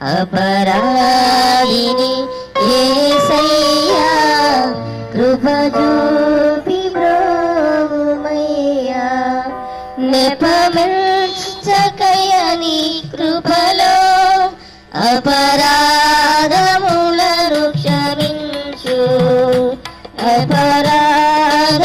అపరాధిని ఏసయ్యా కృప చూపి బ్రోమయ్యా నెపమించకయని కృపలో అపరాధములను క్షమించు అపరాధ